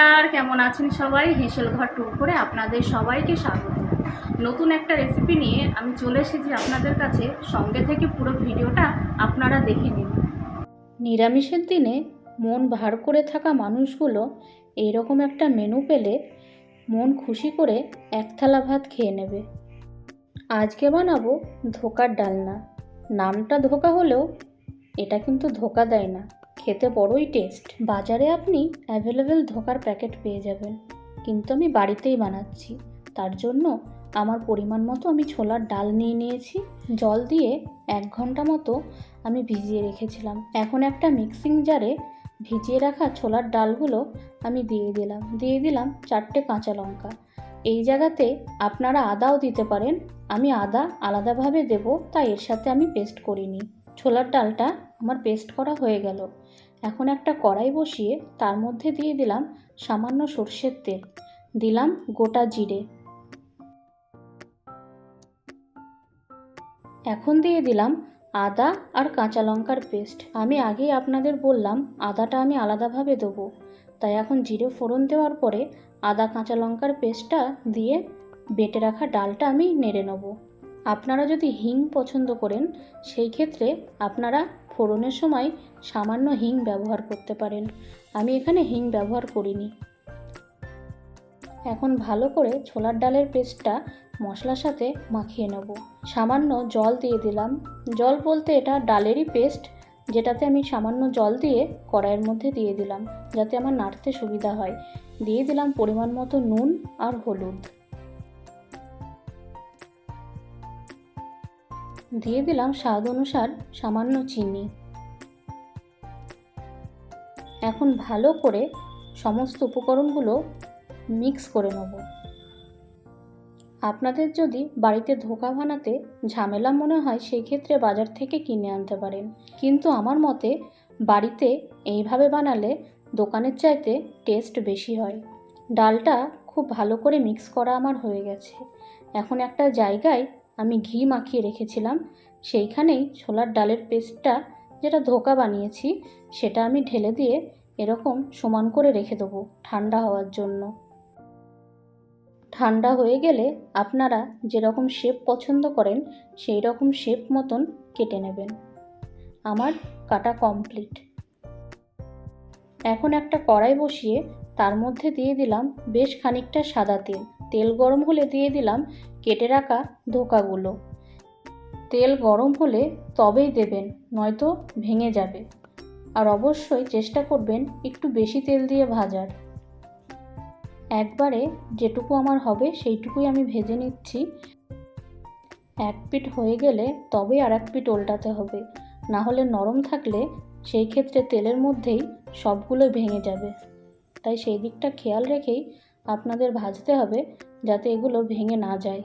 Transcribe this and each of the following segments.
নমস্কার, কেমন আছেন সবাই? হেসেল ঘর টুর করে আপনাদের সবাইকে স্বাগত। নতুন একটা রেসিপি নিয়ে আমি চলে এসেছি আপনাদের কাছে। সঙ্গে থেকে পুরো ভিডিওটা আপনারা দেখে নিন। নিরামিষের দিনে মন ভার করে থাকা মানুষগুলো এইরকম একটা মেনু পেলে মন খুশি করে এক থালা ভাত খেয়ে নেবে। আজকে বানাবো ধোকার ডালনা। নামটা ধোকা হলেও এটা কিন্তু ধোকা দেয় না। খেতে বড়ই টেস্ট বাজারে আপনি অ্যাভেলেবেল ধোকার প্যাকেট পেয়ে যাবেন। কিন্তু আমি বাড়িতেই বানাচ্ছি। তার জন্য আমার পরিমাণ মতো আমি ছোলার ডাল নিয়ে নিয়েছি। জল দিয়ে এক ঘণ্টা মতো আমি ভিজিয়ে রেখেছিলাম। এখন একটা মিক্সিং জারে ভিজিয়ে রাখা ছোলার ডালগুলো আমি দিয়ে দিলাম। দিয়ে দিলাম চারটে কাঁচা লঙ্কা। এই জায়গাতে আপনারা আদাও দিতে পারেন। আমি আদা আলাদাভাবে দেব, তাই এর সাথে আমি পেস্ট করিনি। ছোলার ডালটা আমার পেস্ট করা হয়ে গেল। এখন একটা কড়াই বসিয়ে তার মধ্যে দিয়ে দিলাম সামান্য সর্ষের তেল। দিলাম গোটা জিরে। এখন দিয়ে দিলাম আদা আর কাঁচা লঙ্কার পেস্ট আমি আগেই আপনাদের বললাম আদাটা আমি আলাদাভাবে দেবো। তাই এখন জিরে ফোড়ন দেওয়ার পরে আদা, কাঁচা লঙ্কার পেস্টটা দিয়ে বেটে রাখা ডালটা আমি নেড়ে নেব। আপনারা যদি হিং পছন্দ করেন, সেই ক্ষেত্রে আপনারা ফোড়নের সময় সামান্য হিং ব্যবহার করতে পারেন। আমি এখানে হিং ব্যবহার করিনি। এখন ভালো করে ছোলার ডালের পেস্টটা মশলার সাথে মাখিয়ে নেব। সামান্য জল দিয়ে দিলাম। জল বলতে এটা ডালেরই পেস্ট, যেটাতে আমি সামান্য জল দিয়ে কড়াইয়ের মধ্যে দিয়ে দিলাম, যাতে আমার নাড়তে সুবিধা হয়। দিয়ে দিলাম পরিমাণ মতো নুন আর হলুদ। দিয়ে দিলাম স্বাদ অনুসার সামান্য চিনি। এখন ভালো করে সমস্ত উপকরণগুলো মিক্স করে নেব। আপনাদের যদি বাড়িতে ধোকা বানাতে ঝামেলা মনে হয় সেই ক্ষেত্রে বাজার থেকে কিনে আনতে পারেন। কিন্তু আমার মতে, বাড়িতে এইভাবে বানালে দোকানের চাইতে টেস্ট বেশি হয়। ডালটা খুব ভালো করে মিক্স করা আমার হয়ে গেছে। এখন একটা জায়গায় আমি ঘি মাখিয়ে রেখেছিলাম। সেইখানেই ছোলার ডালের পেস্টটা যেটা ধোকা বানিয়েছি, সেটা আমি ঢেলে দিয়ে এরকম সমান করে রেখে দেবো ঠান্ডা হওয়ার জন্য। ঠান্ডা হয়ে গেলে আপনারা যেরকম শেপ পছন্দ করেন সেই রকম শেপ মতন কেটে নেবেন। আমার কাটা কমপ্লিট এখন একটা কড়াই বসিয়ে তার মধ্যে দিয়ে দিলাম বেশ খানিকটা সাদা তেল। তেল গরম হলে দিয়ে দিলাম কেটে রাখা ধোকাগুলো। তেল গরম হলে তবেই দেবেন, নয়তো ভেঙে যাবে। আর অবশ্যই চেষ্টা করবেন একটু বেশি তেল দিয়ে ভাজার। একবারে যেটুকু আমার হবে সেইটুকুই আমি ভেজে নিচ্ছি। এক পিঠ হয়ে গেলে তবেই আর এক পিঠ উল্টাতে হবে। না হলে নরম থাকলে সেই ক্ষেত্রে তেলের মধ্যেই সবগুলো ভেঙে যাবে। তাই সেই দিকটা খেয়াল রেখেই আপনাদের ভাজতে হবে যাতে এগুলো ভেঙে না যায়।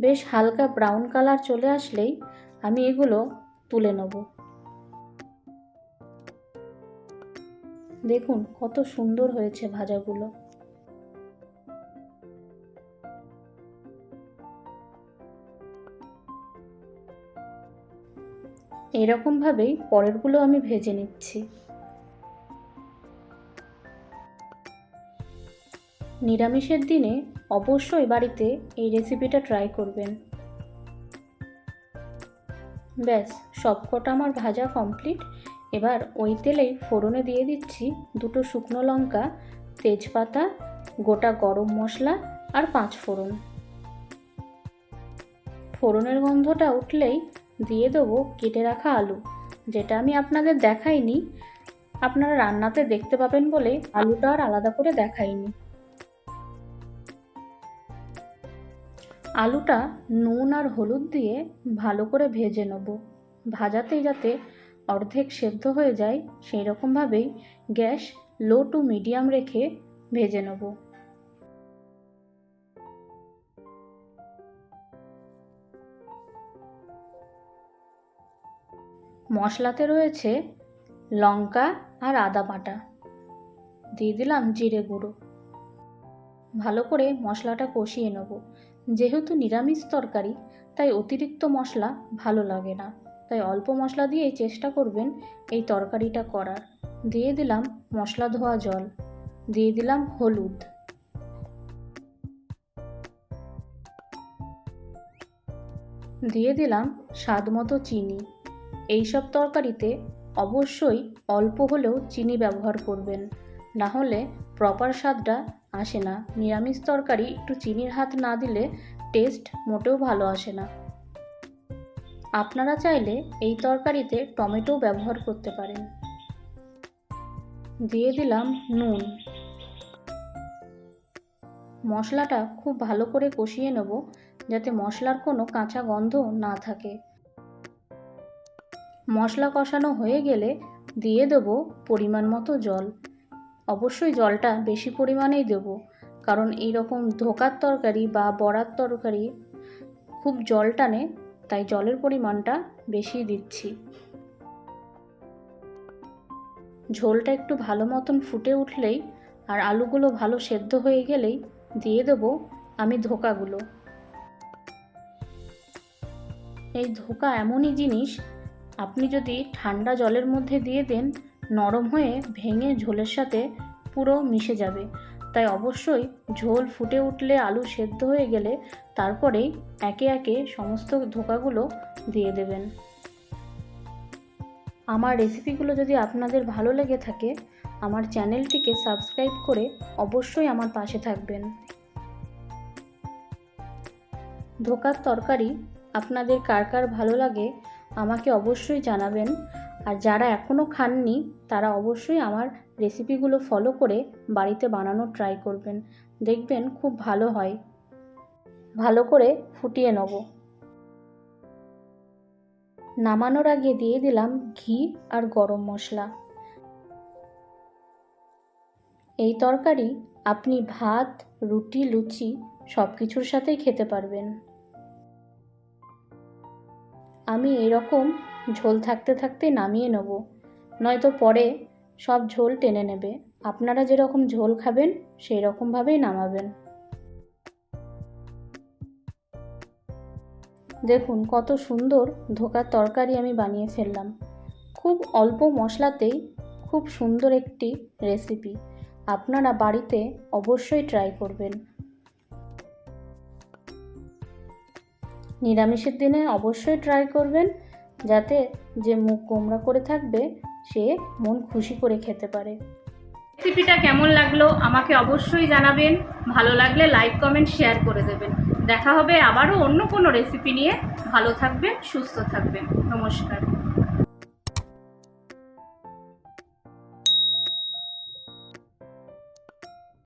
বেশ হালকা ব্রাউন কালার চলে আসলেই আমি এগুলো তুলে নেব। দেখুন, কত সুন্দর হয়েছে ভাজাগুলো। এরকমভাবেই পরেরগুলো আমি ভেজে নিচ্ছি। নিরামিষের দিনে অবশ্যই বাড়িতে এই রেসিপিটা ট্রাই করবেন। ব্যাস, সবকটা আমার ভাজা কমপ্লিট এবার ওই তেলেই ফোড়নে দিয়ে দিচ্ছি দুটো শুকনো লঙ্কা, তেজপাতা, গোটা গরম মশলা আর পাঁচ ফোড়ন। ফোড়নের গন্ধটা উঠলেই দিয়ে দেবো কেটে রাখা আলু, যেটা আমি আপনাদের দেখাইনি। আপনারা রান্নাতে দেখতে পাবেন বলে আলুটা আর আলাদা করে দেখাইনি। আলুটা নুন আর হলুদ দিয়ে ভালো করে ভেজে নেব। ভাজাতেই যাতে অর্ধেক সেদ্ধ হয়ে যায়, সেই রকমভাবেই গ্যাস লো টু মিডিয়াম রেখে ভেজে নেব। মশলাতে রয়েছে লঙ্কা আর আদা বাটা। দিয়ে দিলাম জিরে গুঁড়ো। ভালো করে মশলাটা কষিয়ে নেব। যেহেতু নিরামিষ তরকারি, তাই অতিরিক্ত মশলা ভালো লাগে না। তাই অল্প মশলা দিয়েই চেষ্টা করবেন এই তরকারিটা করার। দিয়ে দিলাম মশলা ধোয়া জল। দিয়ে দিলাম হলুদ। দিয়ে দিলাম স্বাদ মতো চিনি। এইসব তরকারিতে অবশ্যই অল্প হলেও চিনি ব্যবহার করবেন। না হলে প্রপার স্বাদটা আসে না। নিরামিষ তরকারি একটু চিনির হাত না দিলে টেস্ট মোটেও ভালো আসে না। আপনারা চাইলে এই তরকারিতে টমেটো ব্যবহার করতে পারেন। দিয়ে দিলাম নুন। মশলাটা খুব ভালো করে কষিয়ে নেব যাতে মশলার কোনো কাঁচা গন্ধ না থাকে। মশলা কষানো হয়ে গেলে দিয়ে দেব পরিমাণ মতো জল। অবশ্যই জলটা বেশি পরিমাণেই দেব। কারণ এই রকম ধোকার তরকারি বা বড়ার তরকারি খুব জল টানে, তাই জলের পরিমাণটা বেশি দিচ্ছি। ঝোলটা একটু ভালো মতন ফুটে উঠলেই আর আলুগুলো ভালো সেদ্ধ হয়ে গেলেই দিয়ে দেব আমি ধোকাগুলো। এই ধোকা এমনই জিনিস, আপনি যদি ঠান্ডা জলের মধ্যে দিয়ে দেন নরম হয়ে ভেঙে ঝোলের সাথে পুরো মিশে যাবে। তাই অবশ্যই ঝোল ফুটে উঠলে আলু সেদ্ধ হয়ে গেলে তারপরেই একে একে সমস্ত ধোকাগুলো দিয়ে দেবেন। আমার রেসিপিগুলো যদি আপনাদের ভালো লেগে থাকে, আমার চ্যানেলটিকে সাবস্ক্রাইব করে অবশ্যই আমার পাশে থাকবেন। ধোকার তরকারি আপনাদের কার কার ভালো লাগে আমাকে অবশ্যই জানাবেন। আর যারা এখনও খাননি, তারা অবশ্যই আমার রেসিপিগুলো ফলো করে বাড়িতে বানানো ট্রাই করবেন। দেখবেন খুব ভালো হয়। ভালো করে ফুটিয়ে নেব। নামানোর আগে দিয়ে দিলাম ঘি আর গরম মশলা। এই তরকারি আপনি ভাত, রুটি, লুচি সব কিছুর সাথেই খেতে পারবেন। আমি এরকম ঝোল থাকতে থাকতে নামিয়ে নেব। নয়তো পরে সব ঝোল টেনে নেবে। আপনারা যেরকম ঝোল খাবেন সেই রকমভাবেই নামাবেন। দেখুন, কত সুন্দর ধোকার তরকারি আমি বানিয়ে ফেললাম। খুব অল্প মশলাতেই খুব সুন্দর একটি রেসিপি। আপনারা বাড়িতে অবশ্যই ট্রাই করবেন। নিরামিষের দিনে অবশ্যই ট্রাই করবেন যাতে যে মুখ কোমরা করে থাকবে, সে মন খুশি করে খেতে পারে। রেসিপিটা কেমন লাগল আমাকে অবশ্যই জানাবেন। ভালো লাগলে লাইক কমেন্ট শেয়ার করে দেবেন। দেখা হবে আবারও অন্য কোনো রেসিপি নিয়ে। ভালো থাকবেন, সুস্থ থাকবেন। নমস্কার।